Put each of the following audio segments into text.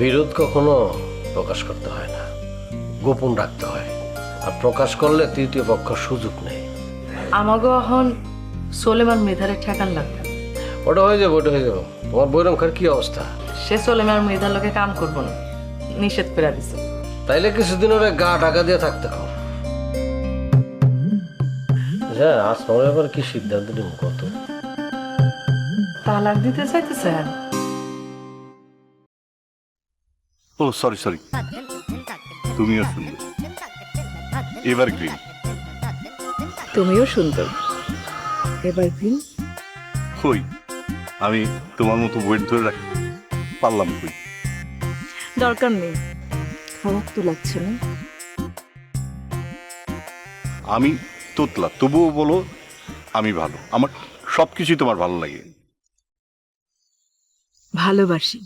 বিরোধ কখনো প্রকাশ করতে হয় না। গোপন রাখতে হয়। আর প্রকাশ করলে তৃতীয় পক্ষ সুযোগ নেই আমাকে এখন সোলেমান মেধারে ঠেকান লাগবে। ওটা হয়ে যাবে ওটা হয়ে যাবে। তোমার বৈরম খার কি অবস্থা? সে সোলেমান মেধার লোকে কাম করব না। নিষেধ করে দিছে। তাইলে কিছুদিন ওরা গা ঢাকা দিয়ে থাকতে কও হ্যাঁ আসমার ব্যাপারে কি সিদ্ধান্ত নিব কত? তালাক দিতে চাইতেছেন ও সরি সরি তুমিও সুন্দর। এবার গ্রিন তুমিও সুন্দর। এবার ভিন কই? আমি তোমার মতো ওয়েট ধরে রাখি। পারলাম কই? দরকার নেই। খারাপ তো লাগছে না। আমি তোতলা তবুও বলো আমি ভালো। আমার সব কিছুই তোমার ভালো লাগে। ভালোবাসি।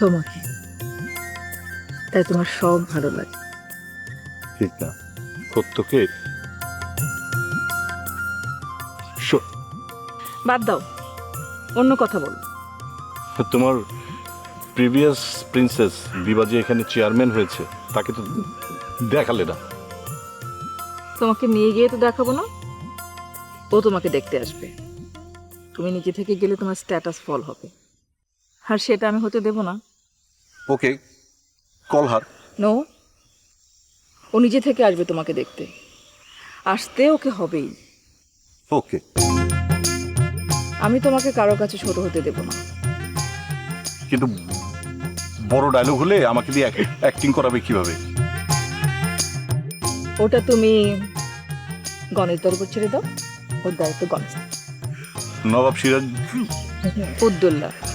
তোমাকে। তাই তোমার সব ভালো লাগে। ঠিক না। সত্যকে? বাদ দাও। অন্য কথা বল। তোমার প্রিভিয়াস প্রিন্সেস বিবা যে এখানে চেয়ারম্যান হয়েছে তাকে তো দেখালে না। তোমাকে নিয়ে গিয়ে তো দেখাবো না। ও তোমাকে দেখতে আসবে। তুমি নিজে থেকে গেলে তোমার স্ট্যাটাস ফল হবে। আর সেটা আমি হতে দেব না। ওকে কলহার নো ও নিজে থেকে আসবে তোমাকে দেখতে। আসতে ওকে হবেই। ওকে। আমি তোমাকে কারও কাছে ছোট হতে দেব না। কিন্তু বড় ডায়লগ হলে আমাকে দিয়ে অ্যাক্টিং করাবে কীভাবে? ওটা তুমি গণেশের উপর ছেড়ে দাও। ওর দায়িত্ব গণেশ। নবাব সিরাজ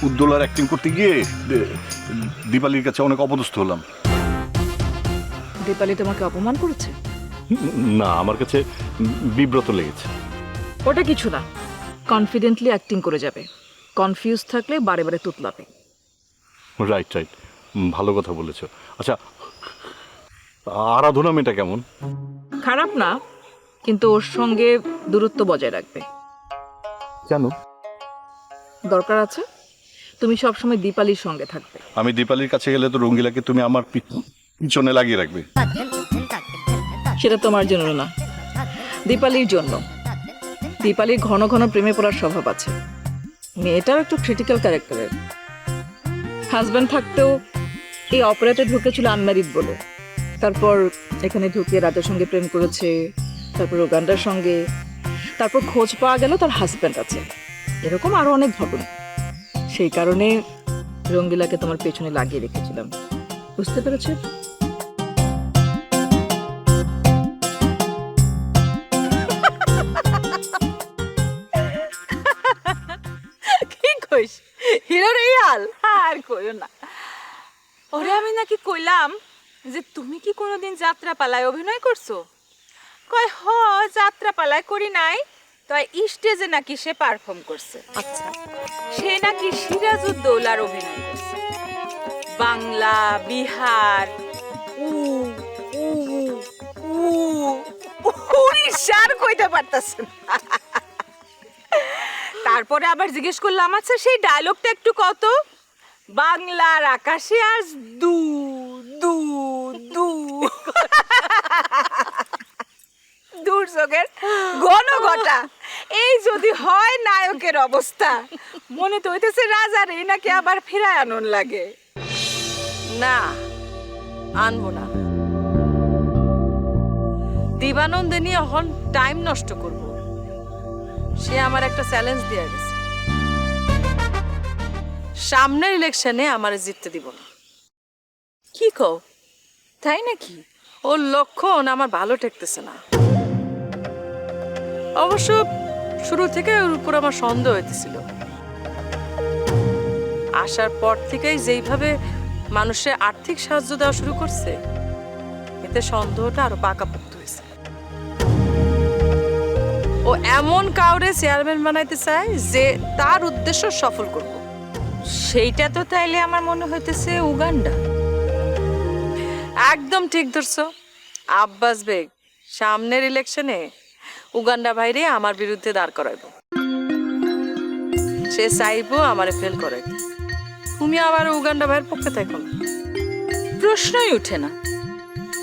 উদ্দোলার অ্যাক্টিং করতে গিয়ে দীপালির কাছে অনেক অপদস্থ হলাম। দীপালি তোমাকে অপমান করেছে? না আমার কাছে বিব্রত লেগেছে। ওটা কিছু না। কনফিডেন্টলি অ্যাক্টিং করে যাবে। কনফিউজ থাকলে বারে বারে তুতলাবে। রাইট রাইট ভালো কথা বলেছ। আচ্ছা আরাধনা মেয়েটা কেমন? খারাপ না কিন্তু ওর সঙ্গে দূরত্ব বজায় রাখবে। কেন দরকার আছে? তুমি সবসময় দীপালির সঙ্গে থাকবে। আমি দীপালির কাছে গেলে তো রঙ্গিলাকে তুমি আমার পিছনে লাগিয়ে রাখবে। সেটা তোমার জন্য না। দীপালির জন্য। দীপালির ঘন ঘন প্রেমে পড়ার স্বভাব আছে। মেয়েটাও একটু ক্রিটিক্যাল ক্যারেক্টারের হাজব্যান্ড থাকতেও এই অপারেটে ঢুকেছিল আনম্যারিড বলে। তারপর এখানে ঢুকে রাজার সঙ্গে প্রেম করেছে তারপর ওগান্ডার সঙ্গে তারপর খোঁজ পাওয়া গেল তার হাজব্যান্ড আছে। এরকম আরও অনেক ঘটনা। সেই কারণে রঙ্গিলাকে তোমার পেছনে লাগিয়ে রেখেছিলাম। বুঝতে পেরেছ? কি কইস? হিরোর এই হাল? আর কইও না। ওরে আমি নাকি কইলাম যে তুমি কি কোনোদিন যাত্রা পালায় অভিনয় করছ? কয়, হ যাত্রা পালায় করি নাই। তো স্টেজে নাকি সে পারফর্ম করছে। আচ্ছা। সে নাকি সিরাজউদ্দৌলার অভিনয় করছে। বাংলা বিহার উ উ উ উড়িষ্যার কইতে পারতাছে তারপরে আবার জিজ্ঞেস করলাম আচ্ছা সেই ডায়লগটা একটু কত? বাংলার আকাশে আজ দু দু দু। দুর্যোগের ঘন ঘটা এই যদি হয় নায়কের অবস্থা। মনে তো হইতেছে রাজার এই নাকি আবার ফিরায় আনন লাগে। না, আনব না। দিবানন্দে নিয়ে এখন টাইম নষ্ট করব। সে আমার একটা চ্যালেঞ্জ দিয়ে গেছে। সামনের ইলেকশনে আমার জিততে দিব না। কি কও? তাই নাকি? ওর লক্ষণ আমার ভালো ঠেকতেছে না। অবশ্য শুরু থেকে ওর উপর আমার সন্দেহ হইতেছিল। আসার পর থেকেই যেইভাবে মানুষের আর্থিক সাহায্য দেওয়া শুরু করছে, এতে সন্দেহটা আরও পাকাপোক্ত হয়েছে। ও এমন কাউরে চেয়ারম্যান বানাইতে চায় যে তার উদ্দেশ্য সফল করব। সেইটা তো তাইলে আমার মনে হইতেছে উগান্ডা। একদম ঠিক ধরছো। আব্বাস বেগ, সামনের ইলেকশনে উগান্ডা ভাইরে আমার বিরুদ্ধে দাঁড় করাইব। সে চাইব আমারে ফেল করে তুমি আবার উগান্ডা ভাইয়ের পক্ষে থাকো না। প্রশ্নই উঠে না।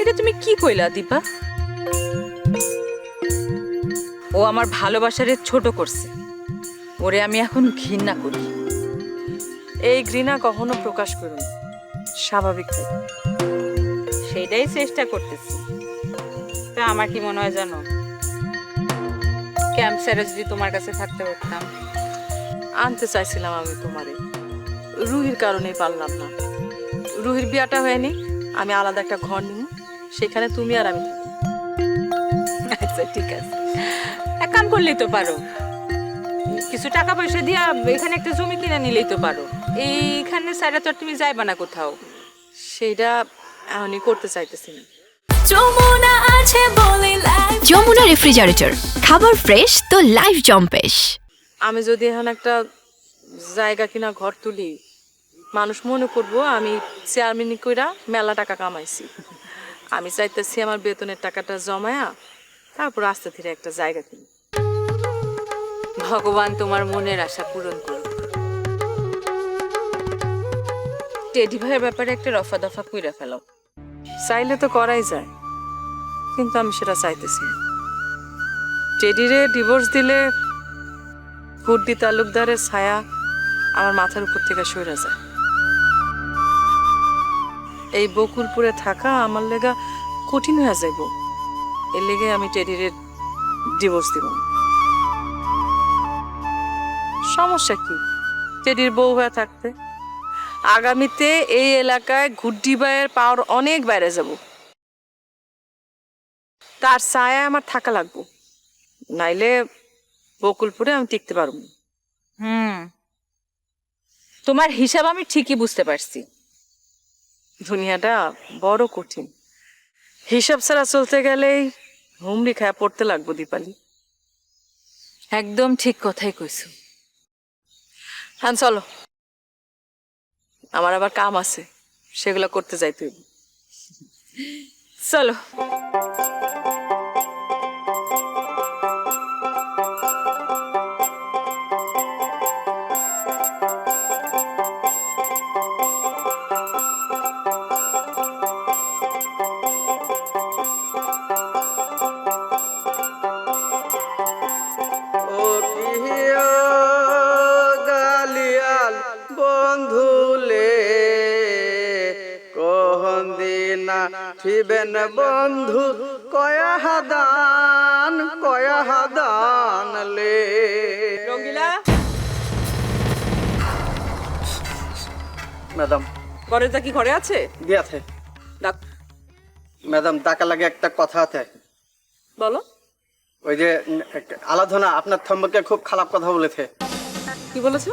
এটা তুমি কি কইলা, দীপা? ও আমার ভালোবাসারে ছোট করছে। ওরে আমি এখন ঘৃণা করি। এই ঘৃণা কখনো প্রকাশ করুন স্বাভাবিক সেটাই চেষ্টা করতেছি। তা আমার কি মনে হয় জানো? ক্যাম্প স্যারে যদি তোমার কাছে থাকতে পারতাম, আনতে চাইছিলাম আমি তোমারে। রুহির কারণেই পারলাম না। রুহির বিয়াটা হয়নি, আমি আলাদা একটা ঘর নিব, সেখানে তুমি আর আমি আচ্ছা ঠিক আছে। এক কাম করলেই তো পারো। কিছু টাকা পয়সা দিয়া এখানে একটা জমি কিনে নিলেই তো পারো। এইখানে স্যারে তো তুমি যাইবা না কোথাও। সেইটা এখনই করতে চাইতেছি না। যমুনা আছে বলে লাইফ যমুনা রেফ্রিজারেটর খাবার ফ্রেশ তো লাইফ জম্পেশ। আমি যদি এখন একটা জায়গা কিনা ঘর তুলি মানুষ মনে করব আমি চেয়ারম্যানি কইরা মেলা টাকা কামাইছি। আমি চাইতেছি আমার বেতনের টাকাটা জমায়া তারপর আস্তে ধীরে একটা জায়গা কিনি। ভগবান তোমার মনের আশা পূরণ করুক। টেডি ভাইয়ের ব্যাপারে একটা রফা দফা কইরা ফেলাও চাইলে তো করাই যায়। কিন্তু আমি সেটা চাইতেছি। টেডিরে ডিভোর্স দিলে গুড্ডি তালুকদারের ছায়া আমার মাথার উপর থেকে সরে যায়। এই বকুলপুরে থাকা আমার লেগা কঠিন হয়ে যাইব। এর লেগে আমি টেডিরে ডিভোর্স দিব। সমস্যা কি? টেডির বউ হয়ে থাকতে আগামীতে এই এলাকায় ঘুড্ডি বাইয়ের পাওয়ার অনেক বাইরে যাব। তার ছায়া আমার থাকা লাগবো। নাইলে বকুলপুরে আমি টিকতে পারব হুম। তোমার হিসাব আমি ঠিকই বুঝতে পারছি। দুনিয়াটা বড় কঠিন। হিসাব ছাড়া চলতে গেলেই হুমড়ি খায়া পড়তে লাগবো দীপালি। একদম ঠিক কথাই কইছো। হ্যাঁ চলো। আমার আবার কাম আছে সেগুলো করতে যাই তুই। চলো। থিবেন বন্ধু কয়া হাদান কয়া হাদান লে। রঙ্গিলা? ম্যাডাম। ঘরে কি ঘরে আছে? দিয়াছে ডাক। ম্যাডাম টাকা লাগে একটা কথা আছে। বলো। ওই যে আলাধনা আপনার থম্বকে খুব খারাপ কথা বলেছে। কি বলেছ?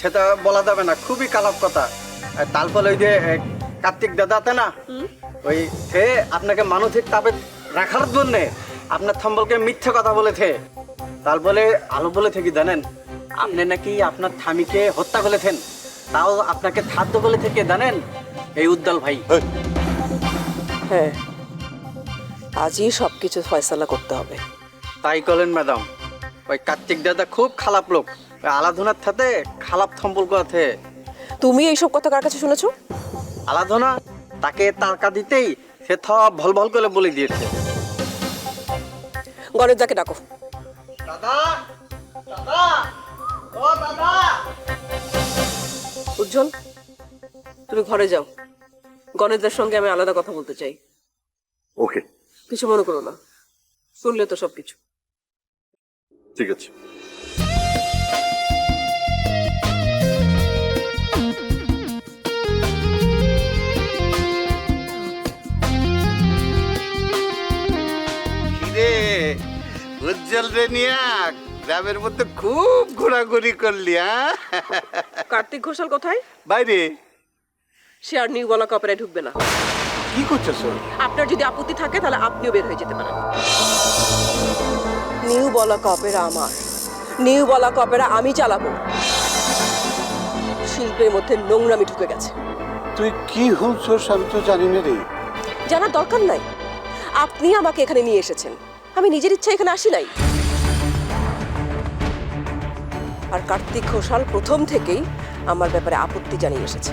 সেটা বলা যাবে না খুবই খারাপ কথা। তারপর ওই যে কার্তিক দাদা আছে না? ওই থে আপনাকে মানসিক তাপে রাখার জন্য আপনার থম্বলকে মিথ্যে কথা বলেছে বলে আলো বলে থেকে জানেন? আপনি নাকি আপনার থামিকে হত্যা করেছেন তাও আপনাকে খাদ্য বলে থেকে জানেন? এই উদ্দাল ভাই। হ্যাঁ আজই সব কিছু ফয়সালা করতে হবে। তাই করেন ম্যাডাম ওই কার্তিক দাদা খুব খারাপ লোক। আলাধনার সাথে খারাপ সম্পর্ক আছে তুমি এইসব কথা কার কাছে শুনেছো? আলাধনা? তাকে তারকা দিতেই সে সব ভল ভল করে বলে দিয়েছে। গণেশ যাকে ডাকো। দাদা দাদা ও দাদা। উজ্জ্বল তুমি ঘরে যাও। গণেশদের সঙ্গে আমি আলাদা কথা বলতে চাই। ওকে। কিছু মনে করো না। শুনলে তো সবকিছু। ঠিক আছে। উজ্জ্বল রে নিয়া গ্রামের মধ্যে খুব ঘোরাঘুরি করলি হ্যাঁ কার্তিক ঘোষাল কোথায়? বাইরে। সে আর নিউ বলা কপেরায় ঢুকবে না। কি করছিস আপনার যদি আপত্তি থাকে তাহলে আপনিও বের হয়ে যেতে পারেন। নিউ বলা কপেরা আমার। নিউ বলা কপেরা আমি চালাবো। শিল্পের মধ্যে নোংরামি ঢুকে গেছে। তুই কি হুঁছস আমি তো জানি না রে। জানার দরকার নাই। আপনি আমাকে এখানে নিয়ে এসেছেন। আমি নিজের ইচ্ছা এখানে আসি নাই। আর কার্তিক ঘোষাল প্রথম থেকেই আমার ব্যাপারে আপত্তি জানিয়ে এসেছে।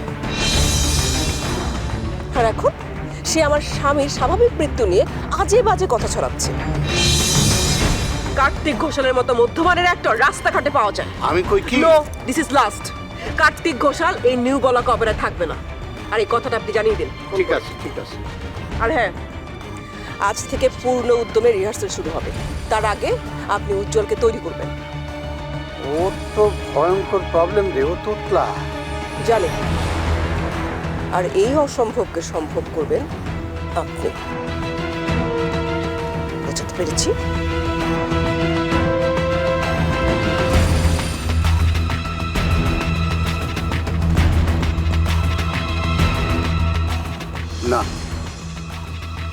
আর এখন সে আমার স্বামীর স্বাভাবিক মৃত্যু নিয়ে আজে বাজে কথা ছড়াচ্ছে। কার্তিক ঘোষালের মতো মধ্যমানের একটা রাস্তাঘাটে পাওয়া যায়। আমি কই কি? No this is last Kartik Ghoshal এই নিউ বলাকা অপেরা থাকবে না। আর এই কথাটা আপনি জানিয়ে দিন। ঠিক আছে ঠিক আছে। আর হ্যাঁ আজ থেকে পূর্ণ উদ্যমে রিহার্সাল শুরু হবে। তার আগে আপনি উজ্জ্বলকে তৈরি করবেন। ওর তো ভয়ঙ্কর প্রবলেম রে ও তুতলা। জানে। আর এই অসম্ভবকে সম্ভব করবেন আপনি। বুঝতে পেরেছি?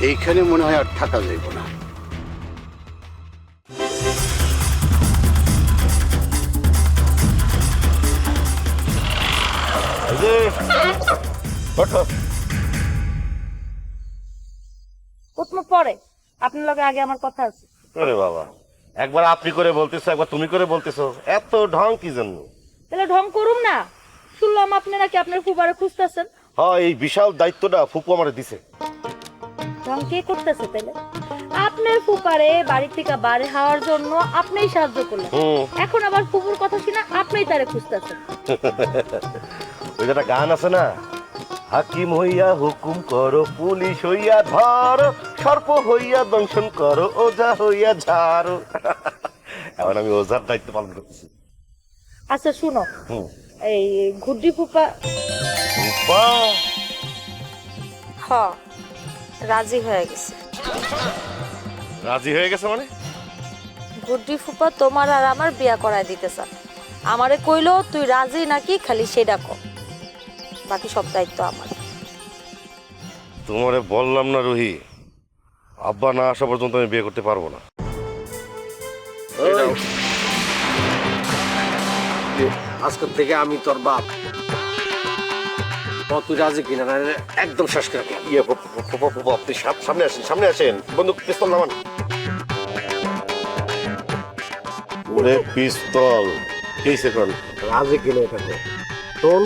এইখানে মনে হয় আর থাকা যাইব না। পরে আপনার লগে আগে আমার কথা আছে। আরে বাবা একবার আপনি করে বলতেছো একবার তুমি করে বলতেছো এত ঢং কি জন্য? তাহলে ঢং করুন না। শুনলাম আপনি নাকি আপনার ফুবারে খুঁজতেছেন। হ্যাঁ এই বিশাল দায়িত্বটা ফুপু আমার দিছে। ঢং কে করতেছে তাহলে আপনার ফুপারে বাড়ি থেকে বাড়ি হওয়ার জন্য আপনিই সাহায্য করলেন। এখন আবার ফুপুর কথা শুনে আপনিই তারে খুঁজতেছেন। ওই যে একটা গান আছে না হাকিম হইয়া হুকুম করো পুলিশ হইয়া ধরো সর্প হইয়া দংশন করো ওজা হইয়া ঝাড়ো। এখন আমি ওজার দায়িত্ব পালন করতেছি। আচ্ছা শুনো। হুম। এই গুড্ডি ফুপা ফুপা। হ। রাজি হয়ে গেছে। রাজি হয়ে গেছে মানে? গুড্ডি ফুপা তোমার আর আমার বিয়া করায় দিতে চান আমারে কইলো তুই রাজি নাকি? খালি সেটা কর বাকি সব দায়িত্ব আমার। তোমারে বললাম না রুহি। আব্বা না আসা পর্যন্ত আমি বিয়ে করতে পারব না। আজকের থেকে আমি তোর বাপ। ও তুই রাজি কিনা না একদম শেষ করে ইয়ে আপনি সামনে আসেন সামনে আসেন। বন্দুক পিস্তল নামান। ওরে পিস্তল। কি সেকন্ড। রাজি কিনা এটাকে শোন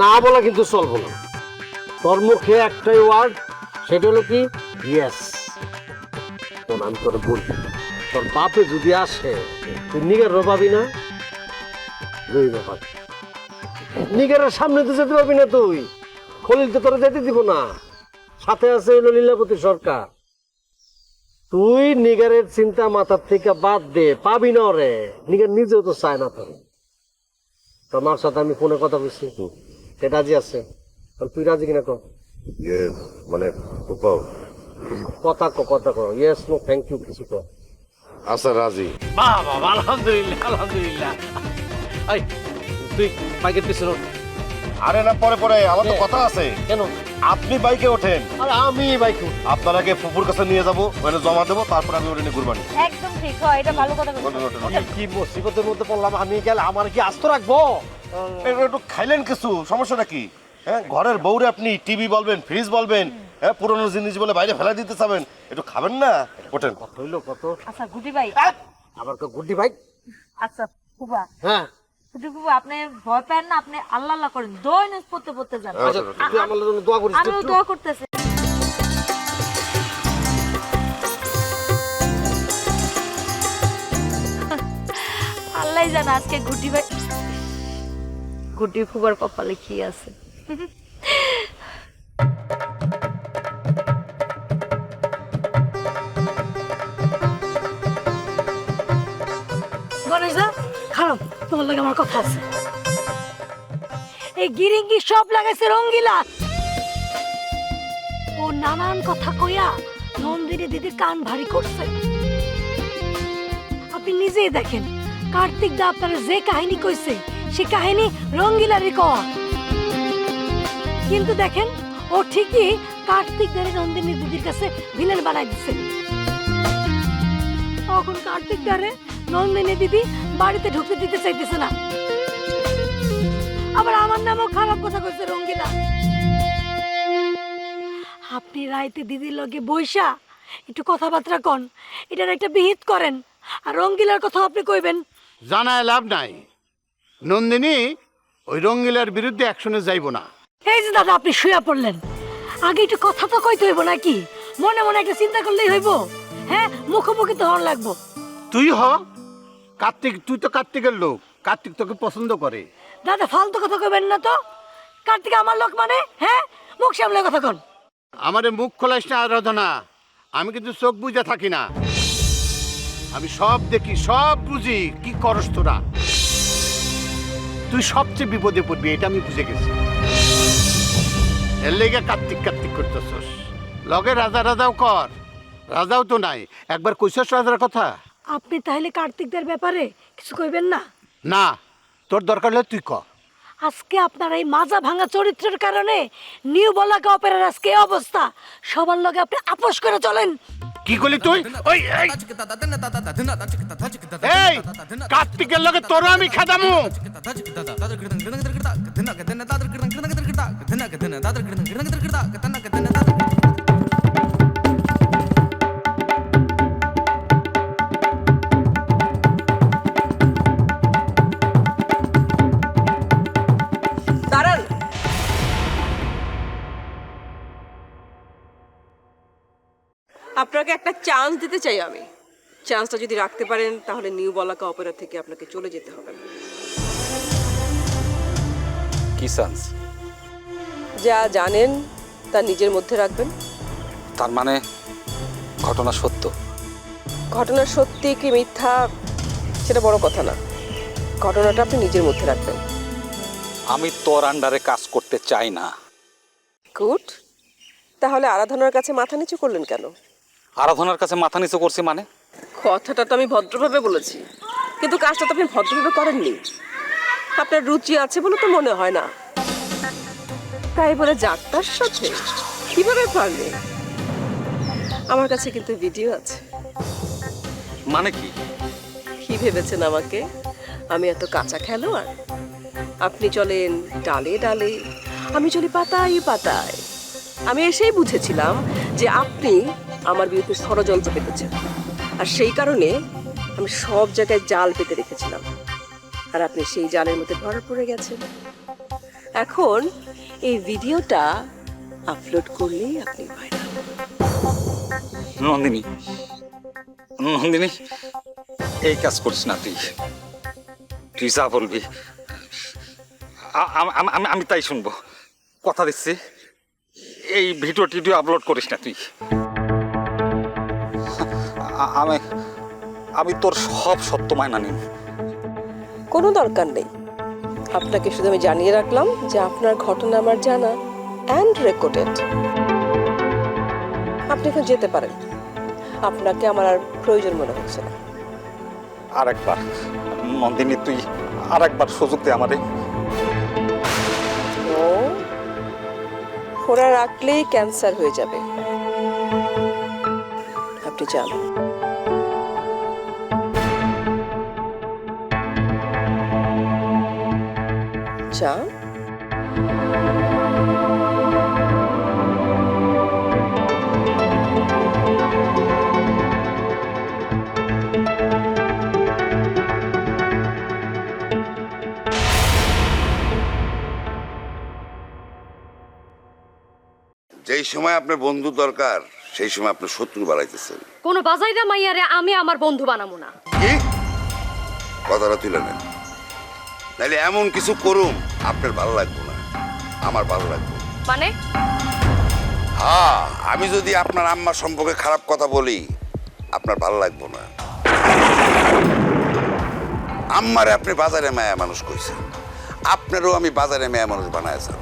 না বলা কিন্তু চলবো না। তোর মুখে একটাই ওয়ার্ড সেটা হলো কি? ইয়েস তোর আমি তোর বলবি তোর বাপে যদি আসে তুই নিগার পাবি না? রইবে পাবি নিগারের সামনে তো যেতে পারবি না তুই। খলিল তো তোরা যেতে দিব না। সাথে আছে লীলাপতি সরকার। তুই নিগারের চিন্তা মাথার থেকে বাদ দে পাবি না রে নিগার নিজেও তো চায় না তোর তোমার সাথে আমি ফোনে কথা বলছি। সে রাজি আছে? তুই রাজি কিনা কর। ইয়ে মানে কথা কো কথা কো। ইয়েস নো থ্যাংক ইউ কিছু কর। আচ্ছা রাজি। বাহ বাহ আলহামদুলিল্লাহ আলহামদুলিল্লাহ। তুই বাইকের পিছনে আরে না পরে পরে আমার তো কথা আছে। কেন? আপনি বাইকে ওঠেন। আরে আমি বাইক আপনাকে ফুপুর কাছে নিয়ে যাব ওখানে জমা দেবো তারপর আমি ওটা নিয়ে ঘুরবানি। একদম ঠিক হয় এটা ভালো কথা ওঠেন, ওঠেন, ওঠেন। কি মুসিবতের মধ্যে পড়লাম আমি গেলে আমার কি আস্ত রাখব? একটু খাইলেন কিছু? সমস্যাটা কি? হ্যাঁ ঘরের বউরে আপনি টিভি বলবেন ফ্রিজ বলবেন হ্যাঁ পুরনো জিনিস বলে বাইরে ফেলা দিতে চাবেন একটু খাবেন না? ওঠেন। কত হইল কত? আচ্ছা গুটি ভাই। আবার গুড্ডি বাইক আচ্ছা হ্যাঁ। গুটি আপনি ভয় পান না আপনি আল্লাহ আল্লাহ করেন দৈনিক পড়তে পড়তে যান। আচ্ছা আমিও দোয়া করতেছি। আল্লাহ জানা আজকে গুটি ভাই গুটি ফুবার কপালে কি আছে। তোমার লাগে আমার কথা আছে। এই গিরিঙ্গি সব লাগাইছে রঙ্গিলা। ও নানান কথা কইয়া নন্দিনী দিদির কান ভারী করছে। আপনি নিজেই দেখেন, কার্তিক দা আপনার যে কাহিনী কইছে, সে কাহিনী রঙ্গিলারই কওয়া। কিন্তু দেখেন, ও ঠিকই কার্তিক দারে নন্দিনী দিদির কাছে ভিলেন বানাই দিচ্ছে তখন কার্তিক দারে নন্দিনী দিদি বাড়িতে ঢুকতে দিতে চাইতেছে না। আবার আমার নামও খারাপ কথা কইছে রঙ্গিলা। আপনি রাইতে দিদির লগে বইসা একটু কথাবার্তা কন এটার একটা বিহিত করেন আর রঙ্গিলার কথা আপনি কইবেন। জানায় লাভ নাই। নন্দিনী ওই রঙ্গিলার বিরুদ্ধে অ্যাকশনে যাইব না। এই যে দাদা আপনি শুয়ে পড়লেন। আগে একটু কথা তো কইতে হইব নাকি? মনে মনে একটা চিন্তা করলেই হইব। হ্যাঁ মুখোমুখি তো হন লাগবো। তুই হ। কার্তিক তুই তো কার্তিকের লোক। কার্তিক তোকে পছন্দ করে। দাদা ফালতু কথা কবেন না তো। কার্তিক আমার লোক মানে? হ্যাঁ? মুখ সামলে কথা কন। আমারে মুখ খোলাস না আরাধনা আমি কিন্তু চোখ বুঝে থাকি না। আমি সব দেখি সব বুঝি। কি করস তোরা? তুই সবচেয়ে বিপদে পড়বি এটা আমি বুঝে গেছি। এর লেগে কার্তিক কার্তিক করতেছস। লগে রাজা রাজাও কর। রাজাও তো নাই। একবার কইছস রাজার কথা? আপনি তাহলে কার্তিকদের ব্যাপারে কিছু কইবেন না? না তোর দরকার হলে তুই ক। আজকে আপনার এই মাজা ভাঙা চরিত্রের কারণে নিউ বলাকা অপেরার আজকে এই অবস্থা। সবার লগে আপনি আপোষ করে চলেন। কি করলি তুই? ওই এই! এই কার্তিকের লগে তোর আমি খেদামু। আপনাকে একটা চান্স দিতে চাই আমি। চান্সটা যদি রাখতে পারেন তাহলে নিউ বলাকা অপেরা থেকে আপনাকে চলে যেতে হবে। কি চান্স যা জানেন তা নিজের মধ্যে রাখবেন। তার মানে ঘটনা সত্য? ঘটনা সত্যি কি মিথ্যা সেটা বড় কথা না। ঘটনাটা আপনি নিজের মধ্যে রাখবেন। আমি তোর আন্ডারে কাজ করতে চাই না। গুড তাহলে আরাধনার কাছে মাথা নিচু করলেন কেন? আরাধনার কাছে মাথা নিচু করছি মানে? কথাটা তো আমি ভদ্রভাবে বলেছি। কিন্তু কাজটা তো আপনি ভদ্রভাবে করেননি। আপনার রুচি আছে বলে তো মনে হয় না। তাই বলে যাত্রার সাথে কীভাবে পারলে আমার কাছে কিন্তু ভিডিও আছে। মানে কি? কি ভেবেছেন আমাকে? আমি এত কাঁচা খেলোয়াড়। আপনি চলেন ডালে ডালে। আমি চলি পাতায় পাতায়। আমি এসেই বুঝেছিলাম যে আপনি আমার বিরুদ্ধে ষড়যন্ত্র পেতেছে। আর সেই কারণে আমি সব জায়গায় জাল পেতে রেখেছিলাম আর আপনি সেই জালের মধ্যে ধরা পড়ে গেছেন। এখন এই ভিডিওটা আপলোড করলেই আপনি নন্দিনী নন্দিনী, এই কাজ করিস না তুই। তুই যা বলবি। আম- আম- তাই শুনব। কথা দিচ্ছি। এই ভিডিও টিডিও আপলোড করিস না তুই। আমি আমি তোর সব সত্য মায়না নিন কোনো দরকার নেই। আপনাকে শুধু আমি জানিয়ে রাখলাম যে আপনার ঘটনা আমার জানা অ্যান্ড রেকর্ডেড আপনি এখন যেতে পারেন। আপনাকে আমার আর প্রয়োজন মনে হচ্ছে না। আর একবার নন্দিনী তুই আর একবার সুযোগ দে আমারে। ও ফোড়া রাখলেই ক্যান্সার হয়ে যাবে। আপনি যান। যান যেই সময় আপনার বন্ধু দরকার সেই সময় আপনার শত্রু বাড়াইতেছেন কোনো বাজাইরা মাইয়ারে আমি আমার বন্ধু বানাবো না। কি? কথাটা তুলে নেন। নাহলে এমন কিছু করুম আপনার ভালো লাগবো না। আমার ভালো লাগবে। মানে? হ্যাঁ আমি যদি আপনার আম্মার সম্পর্কে খারাপ কথা বলি আপনার ভালো লাগবো না। আম্মারে আপনি বাজারে মায়া মানুষ কইছেন। আপনারও আমি বাজারে মেয়া মানুষ বানাইছেন